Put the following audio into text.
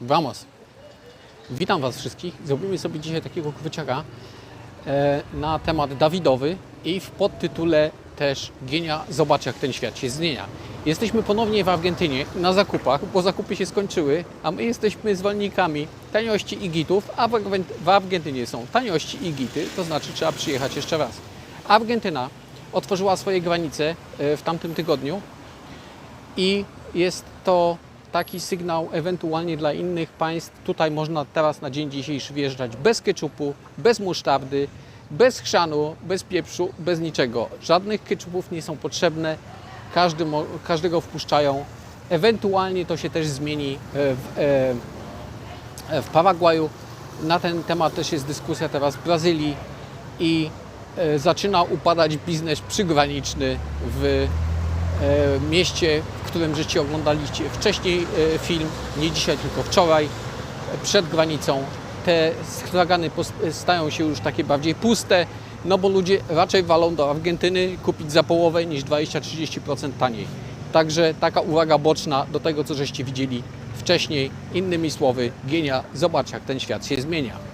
Vamos! Witam Was wszystkich. Zrobimy sobie dzisiaj takiego króciaka e, na temat Dawidowy i w podtytule też Gienia Zobacz jak ten świat się zmienia. Jesteśmy ponownie w Argentynie na zakupach, bo zakupy się skończyły, a my jesteśmy zwolennikami taniości i gitów, a w Argentynie są taniości i gity, to znaczy trzeba przyjechać jeszcze raz. Argentyna otworzyła swoje granice e, w tamtym tygodniu i jest to taki sygnał ewentualnie dla innych państw. Tutaj można teraz na dzień dzisiejszy wjeżdżać bez keczupu, bez musztardy, bez chrzanu, bez pieprzu, bez niczego. Żadnych keczupów nie są potrzebne, Każdy, każdego wpuszczają. Ewentualnie to się też zmieni e, w, e, w Paragwaju. Na ten temat też jest dyskusja teraz w Brazylii i e, zaczyna upadać biznes przygraniczny w e, mieście, w którym żeście oglądaliście wcześniej e, film, nie dzisiaj, tylko wczoraj, e, przed granicą. Te stragany stają się już takie bardziej puste, no bo ludzie raczej walą do Argentyny kupić za połowę niż 20-30% taniej. Także taka uwaga boczna do tego, co żeście widzieli wcześniej. Innymi słowy, Gienia, zobacz jak ten świat się zmienia.